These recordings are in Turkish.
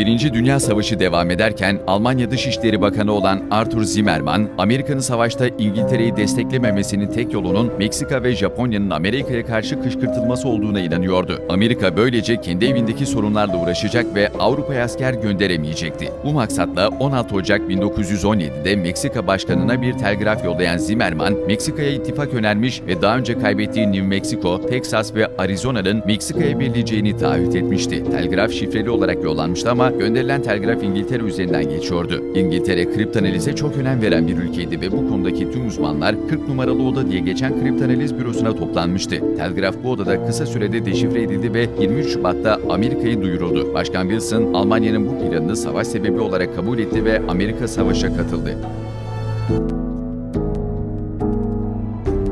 Birinci Dünya Savaşı devam ederken Almanya Dışişleri Bakanı olan Arthur Zimmermann, Amerika'nın savaşta İngiltere'yi desteklememesinin tek yolunun Meksika ve Japonya'nın Amerika'ya karşı kışkırtılması olduğuna inanıyordu. Amerika böylece kendi evindeki sorunlarla uğraşacak ve Avrupa'ya asker gönderemeyecekti. Bu maksatla 16 Ocak 1917'de Meksika Başkanı'na bir telgraf yollayan Zimmermann, Meksika'ya ittifak önermiş ve daha önce kaybettiği New Mexico, Texas ve Arizona'nın Meksika'ya verileceğini taahhüt etmişti. Telgraf şifreli olarak yollanmıştı ama gönderilen telgraf İngiltere üzerinden geçiyordu. İngiltere kriptanalize çok önem veren bir ülkeydi ve bu konudaki tüm uzmanlar 40 numaralı oda diye geçen kriptanaliz bürosuna toplanmıştı. Telgraf bu odada kısa sürede deşifre edildi ve 23 Şubat'ta Amerika'yı duyuruldu. Başkan Wilson, Almanya'nın bu planını savaş sebebi olarak kabul etti ve Amerika savaşa katıldı.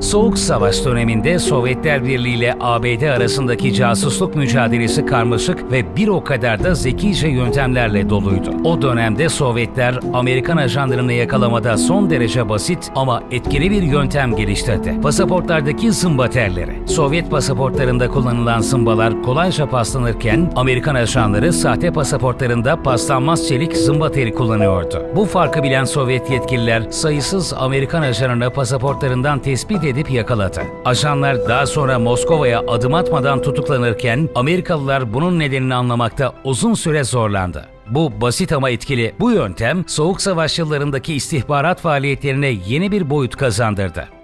Soğuk Savaş döneminde Sovyetler Birliği ile ABD arasındaki casusluk mücadelesi karmaşık ve bir o kadar da zekice yöntemlerle doluydu. O dönemde Sovyetler Amerikan ajanlarını yakalamada son derece basit ama etkili bir yöntem geliştirdi. Pasaportlardaki zımba telleri. Sovyet pasaportlarında kullanılan zımbalar kolayca paslanırken Amerikan ajanları sahte pasaportlarında paslanmaz çelik zımba teli kullanıyordu. Bu farkı bilen Sovyet yetkililer sayısız Amerikan ajanını pasaportlarından tespit edip yakaladı. Ajanlar daha sonra Moskova'ya adım atmadan tutuklanırken Amerikalılar bunun nedenini anlamakta uzun süre zorlandı. Bu basit ama etkili bu yöntem Soğuk Savaş yıllarındaki istihbarat faaliyetlerine yeni bir boyut kazandırdı.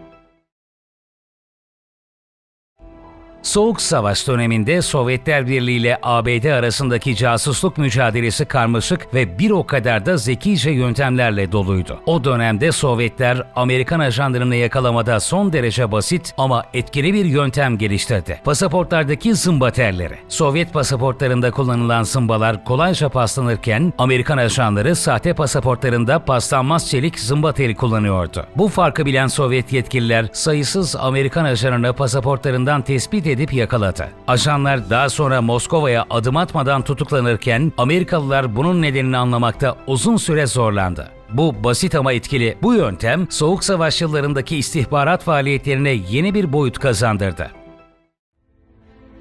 Soğuk Savaş döneminde Sovyetler Birliği ile ABD arasındaki casusluk mücadelesi karmaşık ve bir o kadar da zekice yöntemlerle doluydu. O dönemde Sovyetler Amerikan ajanlarını yakalamada son derece basit ama etkili bir yöntem geliştirdi. Pasaportlardaki zımba telleri. Sovyet pasaportlarında kullanılan zımbalar kolayca paslanırken Amerikan ajanları sahte pasaportlarında paslanmaz çelik zımba teli kullanıyordu. Bu farkı bilen Sovyet yetkililer sayısız Amerikan ajanını pasaportlarından tespit edip yakaladı. Ajanlar daha sonra Moskova'ya adım atmadan tutuklanırken Amerikalılar bunun nedenini anlamakta uzun süre zorlandı. Bu basit ama etkili bu yöntem Soğuk Savaş yıllarındaki istihbarat faaliyetlerine yeni bir boyut kazandırdı.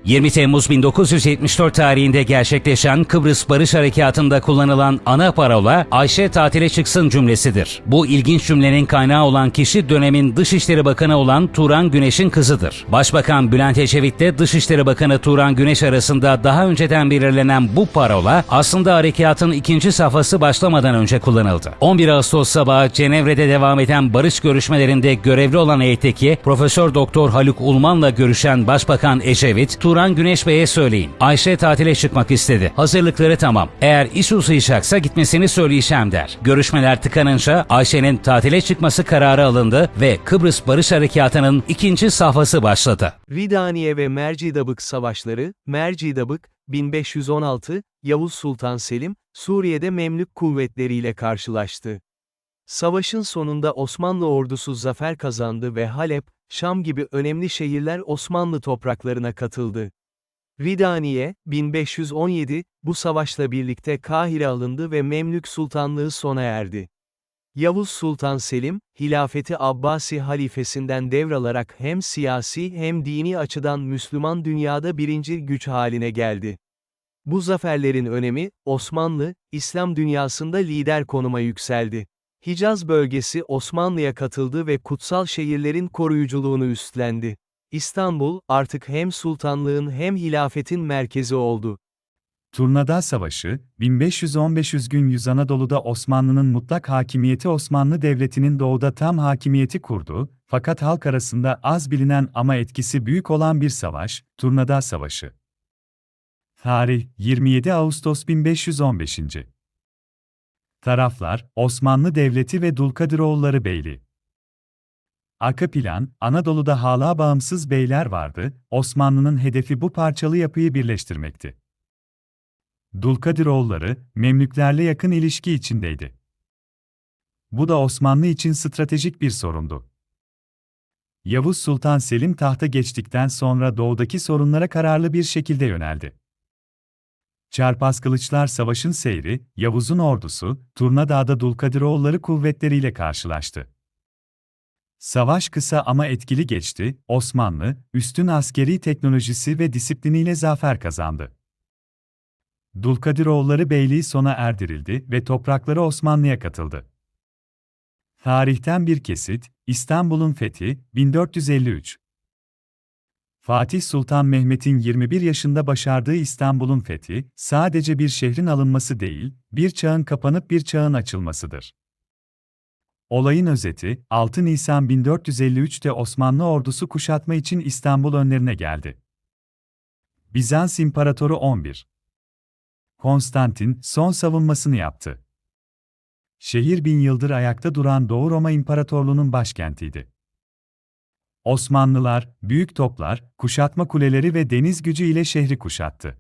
20 Temmuz 1974 tarihinde gerçekleşen Kıbrıs Barış Harekatı'nda kullanılan ana parola Ayşe tatile çıksın cümlesidir. Bu ilginç cümlenin kaynağı olan kişi dönemin Dışişleri Bakanı olan Turan Güneş'in kızıdır. Başbakan Bülent Ecevit ile Dışişleri Bakanı Turan Güneş arasında daha önceden belirlenen bu parola aslında harekatın ikinci safhası başlamadan önce kullanıldı. 11 Ağustos sabahı Cenevre'de devam eden barış görüşmelerinde görevli olan heyetteki Profesör Doktor Haluk Ulman'la görüşen Başbakan Ecevit, Turan Güneş Bey'e söyleyin. Ayşe tatile çıkmak istedi. Hazırlıkları tamam. Eğer iş uzayacaksa gitmesini söyleyeceğim der. Görüşmeler tıkanınca Ayşe'nin tatile çıkması kararı alındı ve Kıbrıs Barış Harekatı'nın ikinci safhası başladı. Ridaniye ve Mercidabık Savaşları, Mercidabık, 1516, Yavuz Sultan Selim, Suriye'de Memlük kuvvetleriyle karşılaştı. Savaşın sonunda Osmanlı ordusu zafer kazandı ve Halep, Şam gibi önemli şehirler Osmanlı topraklarına katıldı. Ridaniye, 1517, bu savaşla birlikte Kahire alındı ve Memlük Sultanlığı sona erdi. Yavuz Sultan Selim, hilafeti Abbasi halifesinden devralarak hem siyasi hem dini açıdan Müslüman dünyada birinci güç haline geldi. Bu zaferlerin önemi, Osmanlı, İslam dünyasında lider konuma yükseldi. Hicaz bölgesi Osmanlı'ya katıldı ve kutsal şehirlerin koruyuculuğunu üstlendi. İstanbul, artık hem sultanlığın hem hilafetin merkezi oldu. Turnada Savaşı, 1515 gün Yüz Anadolu'da Osmanlı'nın mutlak hakimiyeti Osmanlı Devleti'nin doğuda tam hakimiyeti kurdu, fakat halk arasında az bilinen ama etkisi büyük olan bir savaş, Turnada Savaşı. Tarih, 27 Ağustos 1515. Taraflar, Osmanlı Devleti ve Dulkadiroğulları Beyliği. Arka plan, Anadolu'da hala bağımsız beyler vardı, Osmanlı'nın hedefi bu parçalı yapıyı birleştirmekti. Dulkadiroğulları, Memlüklerle yakın ilişki içindeydi. Bu da Osmanlı için stratejik bir sorundu. Yavuz Sultan Selim tahta geçtikten sonra doğudaki sorunlara kararlı bir şekilde yöneldi. Çarpaz Kılıçlar Savaş'ın seyri, Yavuz'un ordusu, Turnadağ'da Dulkadiroğulları kuvvetleriyle karşılaştı. Savaş kısa ama etkili geçti, Osmanlı, üstün askeri teknolojisi ve disipliniyle zafer kazandı. Dulkadiroğulları Beyliği sona erdirildi ve toprakları Osmanlı'ya katıldı. Tarihten bir kesit, İstanbul'un fethi, 1453. Fatih Sultan Mehmet'in 21 yaşında başardığı İstanbul'un fethi, sadece bir şehrin alınması değil, bir çağın kapanıp bir çağın açılmasıdır. Olayın özeti, 6 Nisan 1453'te Osmanlı ordusu kuşatma için İstanbul önlerine geldi. Bizans İmparatoru 11. Konstantin son savunmasını yaptı. Şehir bin yıldır ayakta duran Doğu Roma İmparatorluğu'nun başkentiydi. Osmanlılar, büyük toplar, kuşatma kuleleri ve deniz gücü ile şehri kuşattı.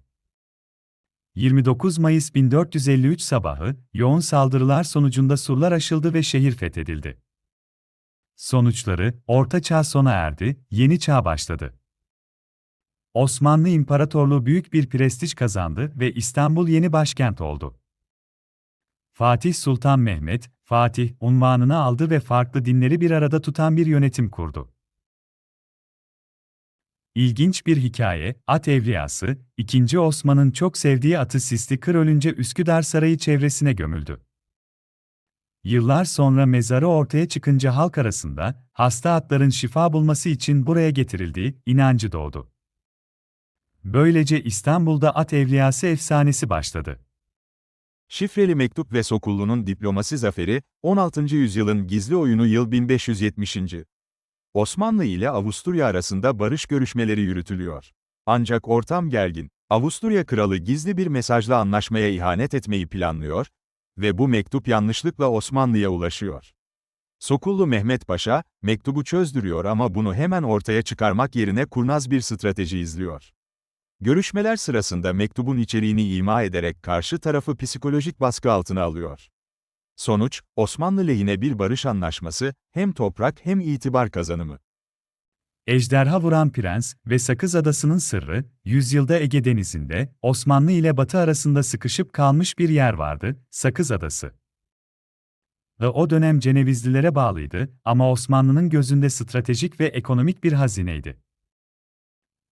29 Mayıs 1453 sabahı, yoğun saldırılar sonucunda surlar aşıldı ve şehir fethedildi. Sonuçları, Orta Çağ sona erdi, Yeni Çağ başladı. Osmanlı İmparatorluğu büyük bir prestij kazandı ve İstanbul yeni başkent oldu. Fatih Sultan Mehmet, Fatih unvanını aldı ve farklı dinleri bir arada tutan bir yönetim kurdu. İlginç bir hikaye, At Evliyası, 2. Osman'ın çok sevdiği atı Sisli Kır ölünce Üsküdar Sarayı çevresine gömüldü. Yıllar sonra mezarı ortaya çıkınca halk arasında, hasta atların şifa bulması için buraya getirildiği inancı doğdu. Böylece İstanbul'da at evliyası efsanesi başladı. Şifreli mektup ve Sokullu'nun diplomasi zaferi, 16. yüzyılın gizli oyunu yıl 1570. Osmanlı ile Avusturya arasında barış görüşmeleri yürütülüyor. Ancak ortam gergin. Avusturya kralı gizli bir mesajla anlaşmaya ihanet etmeyi planlıyor ve bu mektup yanlışlıkla Osmanlı'ya ulaşıyor. Sokullu Mehmet Paşa, mektubu çözdürüyor ama bunu hemen ortaya çıkarmak yerine kurnaz bir strateji izliyor. Görüşmeler sırasında mektubun içeriğini ima ederek karşı tarafı psikolojik baskı altına alıyor. Sonuç, Osmanlı lehine bir barış anlaşması, hem toprak hem itibar kazanımı. Ejderha vuran prens ve Sakız Adası'nın sırrı, yüzyılda Ege Denizi'nde, Osmanlı ile Batı arasında sıkışıp kalmış bir yer vardı, Sakız Adası. Ve o dönem Cenevizlilere bağlıydı ama Osmanlı'nın gözünde stratejik ve ekonomik bir hazineydi.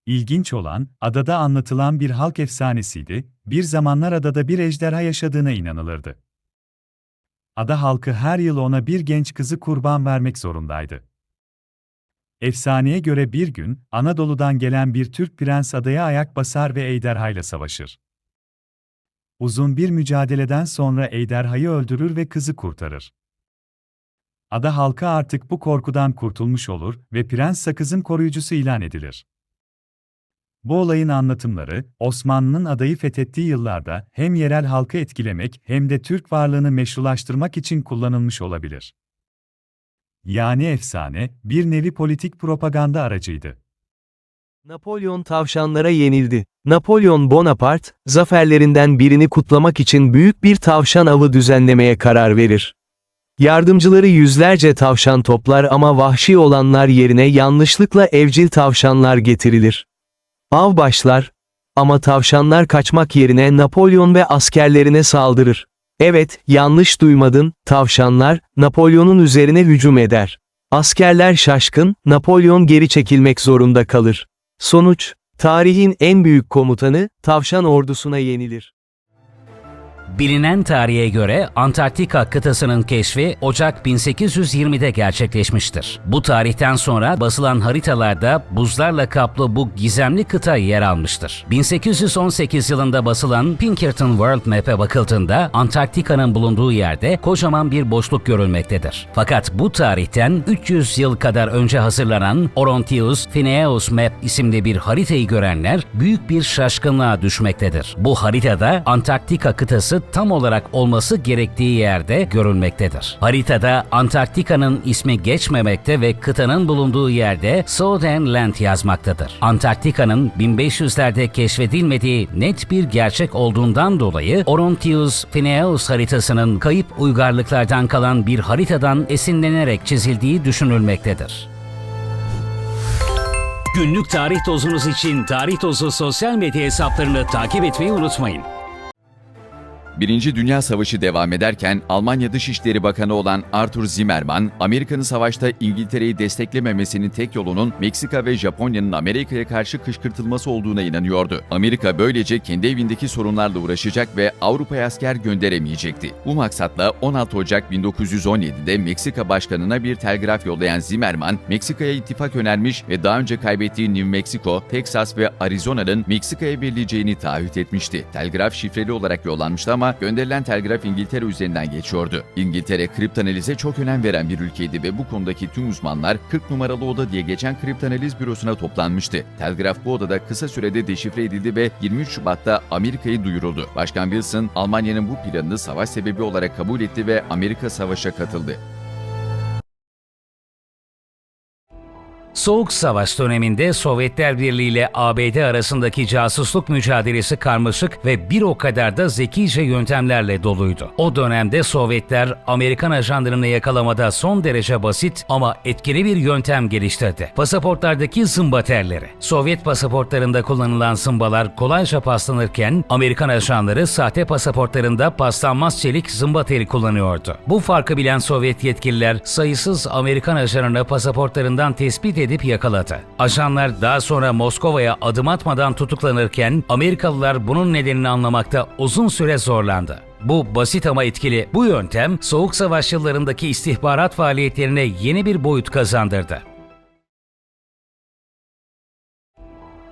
İlginç olan, adada anlatılan bir halk efsanesiydi, bir zamanlar adada bir ejderha yaşadığına inanılırdı. Ada halkı her yıl ona bir genç kızı kurban vermek zorundaydı. Efsaneye göre bir gün, Anadolu'dan gelen bir Türk prens adaya ayak basar ve ejderhayla savaşır. Uzun bir mücadeleden sonra ejderhayı öldürür ve kızı kurtarır. Ada halkı artık bu korkudan kurtulmuş olur ve prens sakızın koruyucusu ilan edilir. Bu olayın anlatımları, Osmanlı'nın adayı fethettiği yıllarda hem yerel halkı etkilemek hem de Türk varlığını meşrulaştırmak için kullanılmış olabilir. Yani efsane, bir nevi politik propaganda aracıydı. Napolyon tavşanlara yenildi. Napolyon Bonaparte, zaferlerinden birini kutlamak için büyük bir tavşan avı düzenlemeye karar verir. Yardımcıları yüzlerce tavşan toplar ama vahşi olanlar yerine yanlışlıkla evcil tavşanlar getirilir. Av başlar ama tavşanlar kaçmak yerine Napolyon ve askerlerine saldırır. Evet, yanlış duymadın, tavşanlar, Napolyon'un üzerine hücum eder. Askerler şaşkın, Napolyon geri çekilmek zorunda kalır. Sonuç, tarihin en büyük komutanı, tavşan ordusuna yenilir. Bilinen tarihe göre Antarktika kıtasının keşfi Ocak 1820'de gerçekleşmiştir. Bu tarihten sonra basılan haritalarda buzlarla kaplı bu gizemli kıta yer almıştır. 1818 yılında basılan Pinkerton World Map'e bakıldığında Antarktika'nın bulunduğu yerde kocaman bir boşluk görülmektedir. Fakat bu tarihten 300 yıl kadar önce hazırlanan Orontius Phineus Map isimli bir haritayı görenler büyük bir şaşkınlığa düşmektedir. Bu haritada Antarktika kıtası tam olarak olması gerektiği yerde görülmektedir. Haritada Antarktika'nın ismi geçmemekte ve kıtanın bulunduğu yerde Southern Land yazmaktadır. Antarktika'nın 1500'lerde keşfedilmediği net bir gerçek olduğundan dolayı Orontius Phineus haritasının kayıp uygarlıklardan kalan bir haritadan esinlenerek çizildiği düşünülmektedir. Günlük tarih tozunuz için Tarih Tozu sosyal medya hesaplarını takip etmeyi unutmayın. Birinci Dünya Savaşı devam ederken Almanya Dışişleri Bakanı olan Arthur Zimmermann, Amerika'nın savaşta İngiltere'yi desteklememesinin tek yolunun Meksika ve Japonya'nın Amerika'ya karşı kışkırtılması olduğuna inanıyordu. Amerika böylece kendi evindeki sorunlarla uğraşacak ve Avrupa'ya asker gönderemeyecekti. Bu maksatla 16 Ocak 1917'de Meksika Başkanı'na bir telgraf yollayan Zimmermann, Meksika'ya ittifak önermiş ve daha önce kaybettiği New Mexico, Texas ve Arizona'nın Meksika'ya verileceğini taahhüt etmişti. Telgraf şifreli olarak yollanmıştı ama gönderilen telgraf İngiltere üzerinden geçiyordu. İngiltere kriptanalize çok önem veren bir ülkeydi ve bu konudaki tüm uzmanlar 40 numaralı oda diye geçen kriptanaliz bürosuna toplanmıştı. Telgraf bu odada kısa sürede deşifre edildi ve 23 Şubat'ta Amerika'yı duyuruldu. Başkan Wilson, Almanya'nın bu planını savaş sebebi olarak kabul etti ve Amerika savaşa katıldı. Soğuk Savaş döneminde Sovyetler Birliği ile ABD arasındaki casusluk mücadelesi karmaşık ve bir o kadar da zekice yöntemlerle doluydu. O dönemde Sovyetler Amerikan ajanlarını yakalamada son derece basit ama etkili bir yöntem geliştirdi. Pasaportlardaki zımba telleri. Sovyet pasaportlarında kullanılan zımbalar kolayca paslanırken Amerikan ajanları sahte pasaportlarında paslanmaz çelik zımba teli kullanıyordu. Bu farkı bilen Sovyet yetkililer sayısız Amerikan ajanını pasaportlarından tespit edip yakaladı. Ajanlar daha sonra Moskova'ya adım atmadan tutuklanırken Amerikalılar bunun nedenini anlamakta uzun süre zorlandı. Bu basit ama etkili bu yöntem Soğuk Savaş yıllarındaki istihbarat faaliyetlerine yeni bir boyut kazandırdı.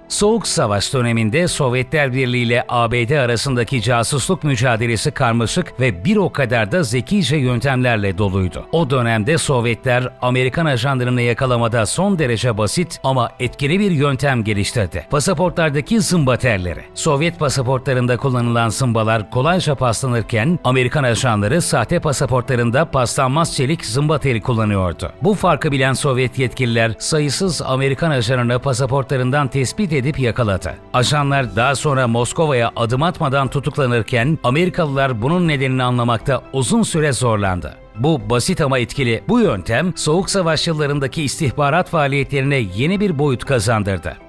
Soğuk Savaş döneminde Sovyetler Birliği ile ABD arasındaki casusluk mücadelesi karmaşık ve bir o kadar da zekice yöntemlerle doluydu. O dönemde Sovyetler Amerikan ajanlarını yakalamada son derece basit ama etkili bir yöntem geliştirdi. Pasaportlardaki zımba telleri. Sovyet pasaportlarında kullanılan zımbalar kolayca paslanırken Amerikan ajanları sahte pasaportlarında paslanmaz çelik zımba teli kullanıyordu. Bu farkı bilen Sovyet yetkililer sayısız Amerikan ajanını pasaportlarından tespit edip yakaladı. Ajanlar daha sonra Moskova'ya adım atmadan tutuklanırken Amerikalılar bunun nedenini anlamakta uzun süre zorlandı. Bu basit ama etkili bu yöntem Soğuk Savaş yıllarındaki istihbarat faaliyetlerine yeni bir boyut kazandırdı.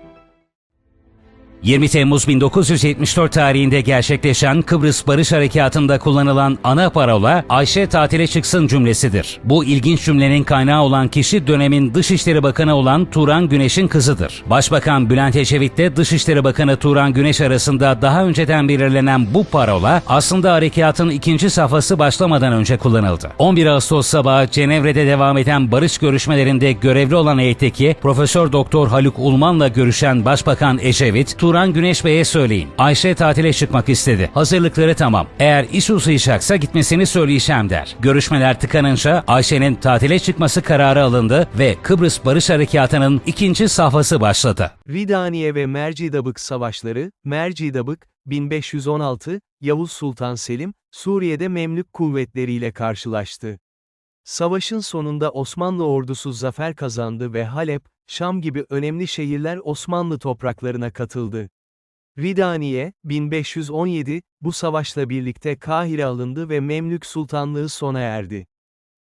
20 Temmuz 1974 tarihinde gerçekleşen Kıbrıs Barış Harekatı'nda kullanılan ana parola Ayşe tatile çıksın cümlesidir. Bu ilginç cümlenin kaynağı olan kişi dönemin Dışişleri Bakanı olan Turan Güneş'in kızıdır. Başbakan Bülent Ecevit ile Dışişleri Bakanı Turan Güneş arasında daha önceden belirlenen bu parola aslında harekatın ikinci safhası başlamadan önce kullanıldı. 11 Ağustos sabahı Cenevre'de devam eden barış görüşmelerinde görevli olan heyetteki Profesör Doktor Haluk Ulman'la görüşen Başbakan Ecevit, Turan Güneş Bey'e söyleyin. Ayşe tatile çıkmak istedi. Hazırlıkları tamam. Eğer iş uzayacaksa gitmesini söyleyeceğim der. Görüşmeler tıkanınca Ayşe'nin tatile çıkması kararı alındı ve Kıbrıs Barış Harekatı'nın ikinci safhası başladı. Ridaniye ve Mercidabık Savaşları, Mercidabık, 1516, Yavuz Sultan Selim, Suriye'de Memlük kuvvetleriyle karşılaştı. Savaşın sonunda Osmanlı ordusu zafer kazandı ve Halep, Şam gibi önemli şehirler Osmanlı topraklarına katıldı. Ridaniye, 1517, bu savaşla birlikte Kahire alındı ve Memlük Sultanlığı sona erdi.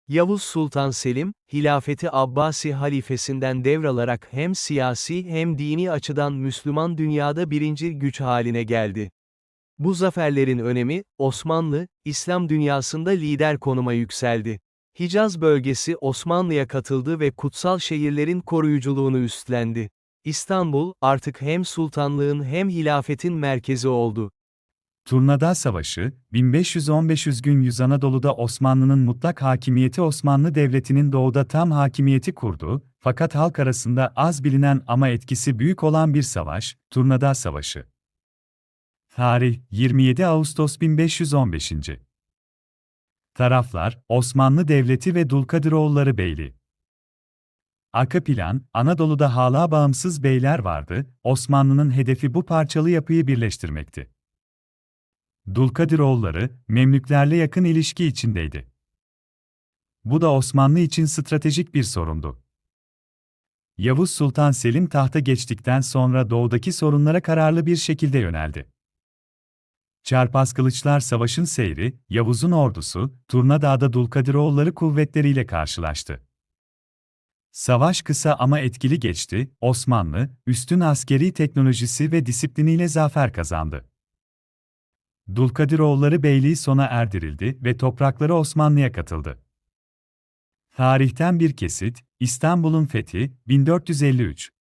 Yavuz Sultan Selim, hilafeti Abbasi halifesinden devralarak hem siyasi hem dini açıdan Müslüman dünyada birinci güç haline geldi. Bu zaferlerin önemi, Osmanlı, İslam dünyasında lider konuma yükseldi. Hicaz bölgesi Osmanlı'ya katıldı ve kutsal şehirlerin koruyuculuğunu üstlendi. İstanbul, artık hem sultanlığın hem hilafetin merkezi oldu. Turnada Savaşı, 1515 gün Yüz Anadolu'da Osmanlı'nın mutlak hakimiyeti Osmanlı Devleti'nin doğuda tam hakimiyeti kurdu, fakat halk arasında az bilinen ama etkisi büyük olan bir savaş, Turnada Savaşı. Tarih 27 Ağustos 1515. Taraflar, Osmanlı Devleti ve Dulkadiroğulları Beyliği. Arka plan, Anadolu'da hala bağımsız beyler vardı, Osmanlı'nın hedefi bu parçalı yapıyı birleştirmekti. Dulkadiroğulları, Memlüklerle yakın ilişki içindeydi. Bu da Osmanlı için stratejik bir sorundu. Yavuz Sultan Selim tahta geçtikten sonra doğudaki sorunlara kararlı bir şekilde yöneldi. Çarpaz Kılıçlar Savaş'ın seyri, Yavuz'un ordusu, Turnadağ'da Dulkadiroğulları kuvvetleriyle karşılaştı. Savaş kısa ama etkili geçti, Osmanlı, üstün askeri teknolojisi ve disipliniyle zafer kazandı. Dulkadiroğulları Beyliği sona erdirildi ve toprakları Osmanlı'ya katıldı. Tarihten bir kesit, İstanbul'un fethi, 1453.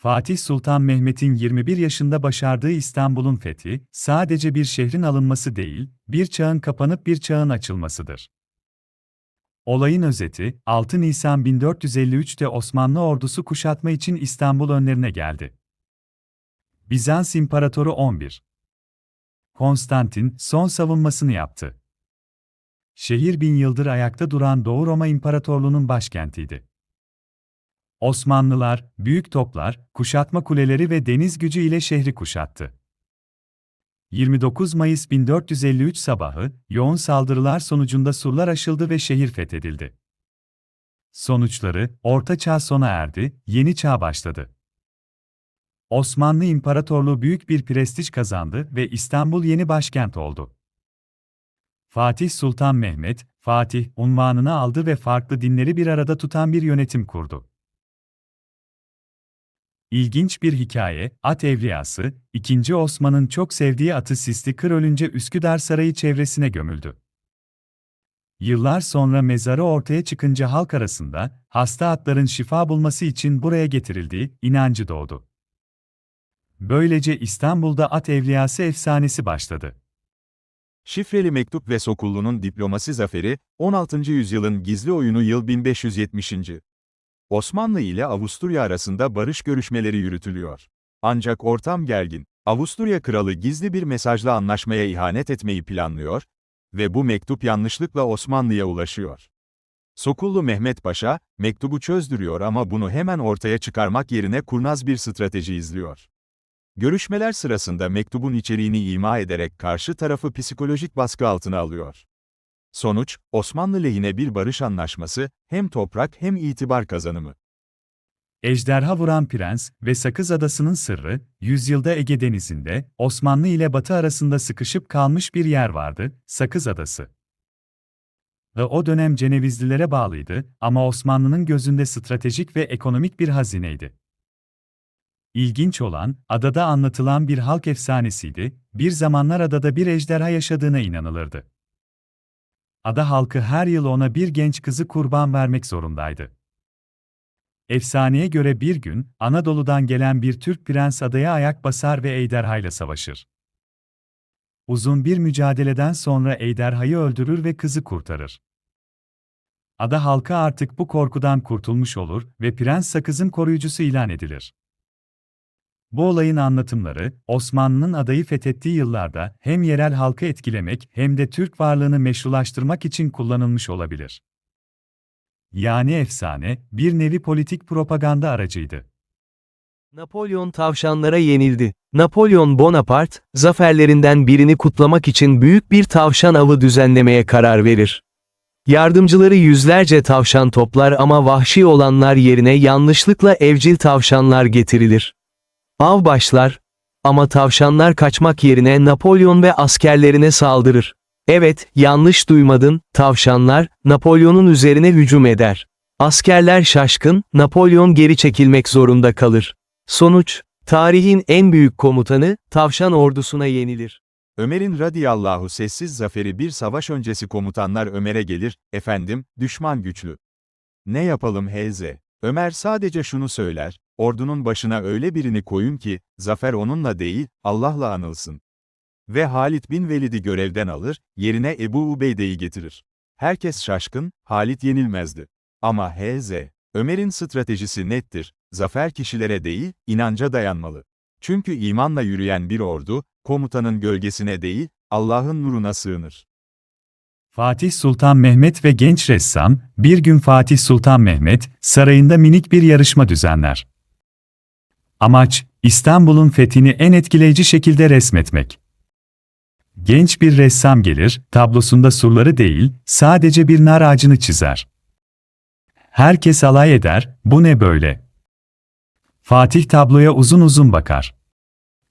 Fatih Sultan Mehmet'in 21 yaşında başardığı İstanbul'un fethi, sadece bir şehrin alınması değil, bir çağın kapanıp bir çağın açılmasıdır. Olayın özeti, 6 Nisan 1453'te Osmanlı ordusu kuşatma için İstanbul önlerine geldi. Bizans İmparatoru 11. Konstantin son savunmasını yaptı. Şehir bin yıldır ayakta duran Doğu Roma İmparatorluğu'nun başkentiydi. Osmanlılar, büyük toplar, kuşatma kuleleri ve deniz gücü ile şehri kuşattı. 29 Mayıs 1453 sabahı, yoğun saldırılar sonucunda surlar aşıldı ve şehir fethedildi. Sonuçları, Orta Çağ sona erdi, Yeni Çağ başladı. Osmanlı İmparatorluğu büyük bir prestij kazandı ve İstanbul yeni başkent oldu. Fatih Sultan Mehmet, Fatih unvanını aldı ve farklı dinleri bir arada tutan bir yönetim kurdu. İlginç bir hikaye, at evliyası, 2. Osman'ın çok sevdiği atı Sisli Kır ölünce Üsküdar Sarayı çevresine gömüldü. Yıllar sonra mezarı ortaya çıkınca halk arasında, hasta atların şifa bulması için buraya getirildiği inancı doğdu. Böylece İstanbul'da at evliyası efsanesi başladı. Şifreli mektup ve Sokullu'nun diplomasi zaferi, 16. yüzyılın gizli oyunu yıl 1570. Osmanlı ile Avusturya arasında barış görüşmeleri yürütülüyor. Ancak ortam gergin. Avusturya kralı gizli bir mesajla anlaşmaya ihanet etmeyi planlıyor ve bu mektup yanlışlıkla Osmanlı'ya ulaşıyor. Sokullu Mehmet Paşa, mektubu çözdürüyor ama bunu hemen ortaya çıkarmak yerine kurnaz bir strateji izliyor. Görüşmeler sırasında mektubun içeriğini ima ederek karşı tarafı psikolojik baskı altına alıyor. Sonuç, Osmanlı lehine bir barış anlaşması, hem toprak hem itibar kazanımı. Ejderha vuran prens ve Sakız Adası'nın sırrı, yüzyılda Ege Denizi'nde, Osmanlı ile Batı arasında sıkışıp kalmış bir yer vardı, Sakız Adası. Ve o dönem Cenevizlilere bağlıydı ama Osmanlı'nın gözünde stratejik ve ekonomik bir hazineydi. İlginç olan, adada anlatılan bir halk efsanesiydi, bir zamanlar adada bir ejderha yaşadığına inanılırdı. Ada halkı her yıl ona bir genç kızı kurban vermek zorundaydı. Efsaneye göre bir gün, Anadolu'dan gelen bir Türk prens adaya ayak basar ve ejderhayla savaşır. Uzun bir mücadeleden sonra ejderhayı öldürür ve kızı kurtarır. Ada halkı artık bu korkudan kurtulmuş olur ve prens sakızın koruyucusu ilan edilir. Bu olayın anlatımları, Osmanlı'nın adayı fethettiği yıllarda hem yerel halkı etkilemek hem de Türk varlığını meşrulaştırmak için kullanılmış olabilir. Yani efsane, bir nevi politik propaganda aracıydı. Napolyon tavşanlara yenildi. Napolyon Bonaparte, zaferlerinden birini kutlamak için büyük bir tavşan avı düzenlemeye karar verir. Yardımcıları yüzlerce tavşan toplar ama vahşi olanlar yerine yanlışlıkla evcil tavşanlar getirilir. Av başlar ama tavşanlar kaçmak yerine Napolyon ve askerlerine saldırır. Evet, yanlış duymadın, tavşanlar, Napolyon'un üzerine hücum eder. Askerler şaşkın, Napolyon geri çekilmek zorunda kalır. Sonuç, tarihin en büyük komutanı, tavşan ordusuna yenilir. Ömer'in radiyallahu sessiz zaferi bir savaş öncesi komutanlar Ömer'e gelir, efendim, düşman güçlü. Ne yapalım Heyze? Ömer sadece şunu söyler, ordunun başına öyle birini koyun ki, zafer onunla değil, Allah'la anılsın. Ve Halit bin Velid'i görevden alır, yerine Ebu Ubeyde'yi getirir. Herkes şaşkın, Halit yenilmezdi. Ama Hz. Ömer'in stratejisi nettir, zafer kişilere değil, inanca dayanmalı. Çünkü imanla yürüyen bir ordu, komutanın gölgesine değil, Allah'ın nuruna sığınır. Fatih Sultan Mehmet ve genç ressam, bir gün Fatih Sultan Mehmet, sarayında minik bir yarışma düzenler. Amaç, İstanbul'un fethini en etkileyici şekilde resmetmek. Genç bir ressam gelir, tablosunda surları değil, sadece bir nar ağacını çizer. Herkes alay eder, bu ne böyle? Fatih tabloya uzun uzun bakar.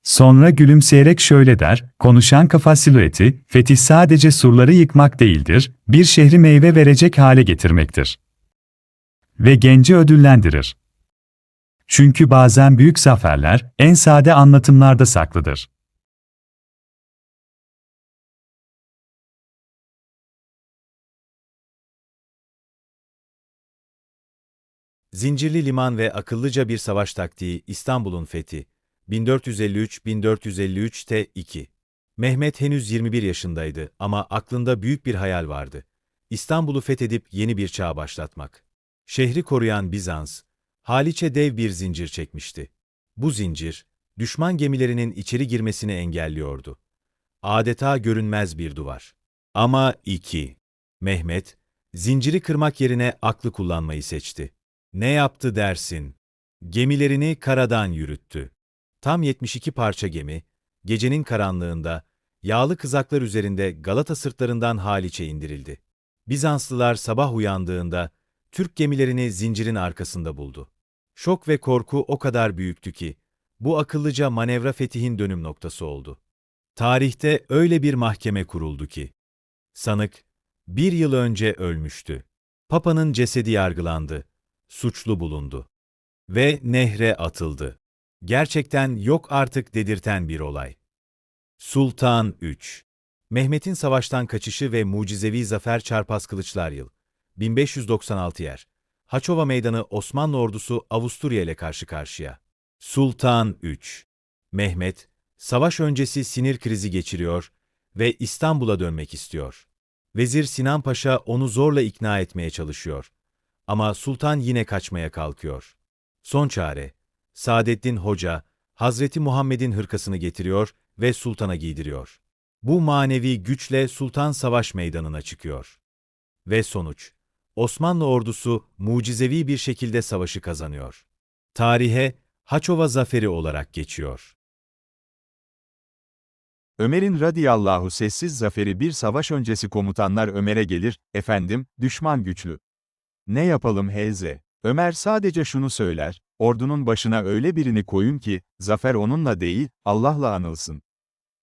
Sonra gülümseyerek şöyle der, konuşan kafa silüeti, fetih sadece surları yıkmak değildir, bir şehri meyve verecek hale getirmektir. Ve genci ödüllendirir. Çünkü bazen büyük zaferler en sade anlatımlarda saklıdır. Zincirli liman ve akıllıca bir savaş taktiği İstanbul'un fethi. 1453-1453 T2. Mehmet henüz 21 yaşındaydı ama aklında büyük bir hayal vardı. İstanbul'u fethedip yeni bir çağa başlatmak. Şehri koruyan Bizans, Haliç'e dev bir zincir çekmişti. Bu zincir, düşman gemilerinin içeri girmesini engelliyordu. Adeta görünmez bir duvar. Ama iki. Mehmet, zinciri kırmak yerine aklı kullanmayı seçti. Ne yaptı dersin? Gemilerini karadan yürüttü. Tam 72 parça gemi, gecenin karanlığında, yağlı kızaklar üzerinde Galata sırtlarından Haliç'e indirildi. Bizanslılar sabah uyandığında, Türk gemilerini zincirin arkasında buldu. Şok ve korku o kadar büyüktü ki, bu akıllıca manevra fetihin dönüm noktası oldu. Tarihte öyle bir mahkeme kuruldu ki, sanık, bir yıl önce ölmüştü. Papa'nın cesedi yargılandı, suçlu bulundu ve nehre atıldı. Gerçekten yok artık dedirten bir olay. Sultan 3 Mehmet'in savaştan kaçışı ve mucizevi zafer Çarpaz Kılıçlar Yıl 1596 yer. Haçova Meydanı Osmanlı ordusu Avusturya ile karşı karşıya. Sultan 3 Mehmet, savaş öncesi sinir krizi geçiriyor ve İstanbul'a dönmek istiyor. Vezir Sinan Paşa onu zorla ikna etmeye çalışıyor. Ama sultan yine kaçmaya kalkıyor. Son çare, Saadettin Hoca, Hazreti Muhammed'in hırkasını getiriyor ve sultana giydiriyor. Bu manevi güçle sultan savaş meydanına çıkıyor. Ve sonuç, Osmanlı ordusu mucizevi bir şekilde savaşı kazanıyor. Tarihe Haçova Zaferi olarak geçiyor. Ömer'in radiyallahu sessiz zaferi bir savaş öncesi komutanlar Ömer'e gelir, efendim, düşman güçlü. Ne yapalım Heyze? Ömer sadece şunu söyler, ordunun başına öyle birini koyun ki, zafer onunla değil, Allah'la anılsın.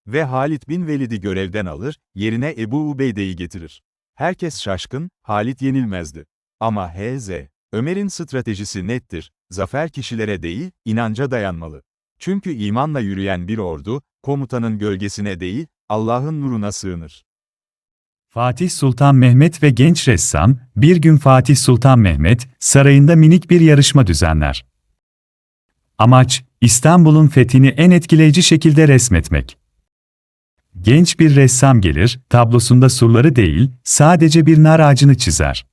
Ve Halit bin Velid'i görevden alır, yerine Ebu Ubeyde'yi getirir. Herkes şaşkın, Halit yenilmezdi. Ama Heyze, Ömer'in stratejisi nettir, zafer kişilere değil, inanca dayanmalı. Çünkü imanla yürüyen bir ordu, komutanın gölgesine değil, Allah'ın nuruna sığınır. Fatih Sultan Mehmet ve genç ressam, bir gün Fatih Sultan Mehmet, sarayında minik bir yarışma düzenler. Amaç, İstanbul'un fethini en etkileyici şekilde resmetmek. Genç bir ressam gelir, tablosunda surları değil, sadece bir nar ağacını çizer.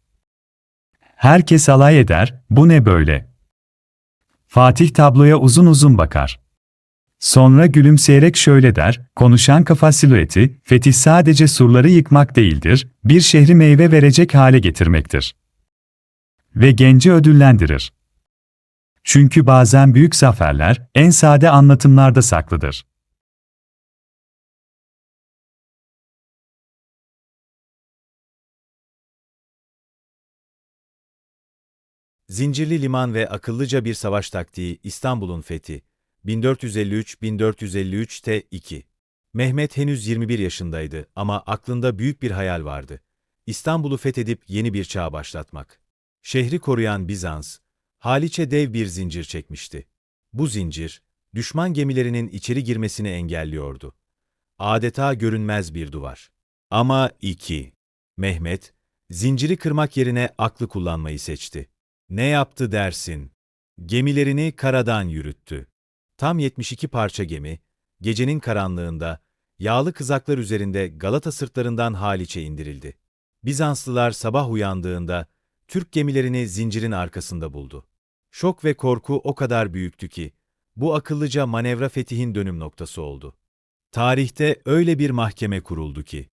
Herkes alay eder, bu ne böyle? Fatih tabloya uzun uzun bakar. Sonra gülümseyerek şöyle der, konuşan kafa silüeti, fetih sadece surları yıkmak değildir, bir şehri meyve verecek hale getirmektir. Ve genci ödüllendirir. Çünkü bazen büyük zaferler, en sade anlatımlarda saklıdır. Zincirli liman ve akıllıca bir savaş taktiği İstanbul'un fethi. 1453-1453 T2. Mehmet henüz 21 yaşındaydı ama aklında büyük bir hayal vardı. İstanbul'u fethedip yeni bir çağ başlatmak. Şehri koruyan Bizans, Haliç'e dev bir zincir çekmişti. Bu zincir, düşman gemilerinin içeri girmesini engelliyordu. Adeta görünmez bir duvar. Ama iki. Mehmet, zinciri kırmak yerine aklı kullanmayı seçti. Ne yaptı dersin? Gemilerini karadan yürüttü. Tam 72 parça gemi, gecenin karanlığında, yağlı kızaklar üzerinde Galata sırtlarından Haliç'e indirildi. Bizanslılar sabah uyandığında, Türk gemilerini zincirin arkasında buldu. Şok ve korku o kadar büyüktü ki, bu akıllıca manevra fetihin dönüm noktası oldu. Tarihte öyle bir mahkeme kuruldu ki,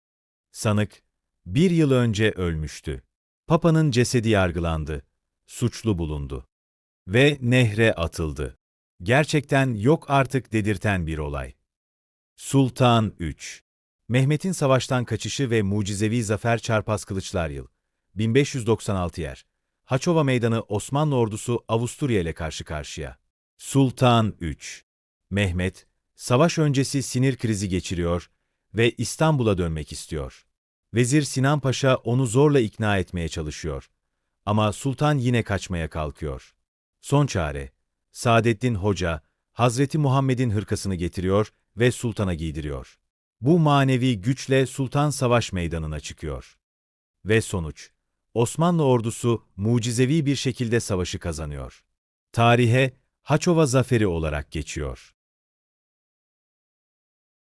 sanık, bir yıl önce ölmüştü. Papa'nın cesedi yargılandı, suçlu bulundu ve nehre atıldı. Gerçekten yok artık dedirten bir olay. Sultan 3 Mehmet'in savaştan kaçışı ve mucizevi zafer Çarpaz Kılıçlar Yıl 1596 yer. Haçova Meydanı Osmanlı ordusu Avusturya ile karşı karşıya. Sultan 3 Mehmet, savaş öncesi sinir krizi geçiriyor ve İstanbul'a dönmek istiyor. Vezir Sinan Paşa onu zorla ikna etmeye çalışıyor. Ama sultan yine kaçmaya kalkıyor. Son çare, Saadettin Hoca, Hazreti Muhammed'in hırkasını getiriyor ve sultana giydiriyor. Bu manevi güçle sultan savaş meydanına çıkıyor. Ve sonuç, Osmanlı ordusu mucizevi bir şekilde savaşı kazanıyor. Tarihe Haçova Zaferi olarak geçiyor.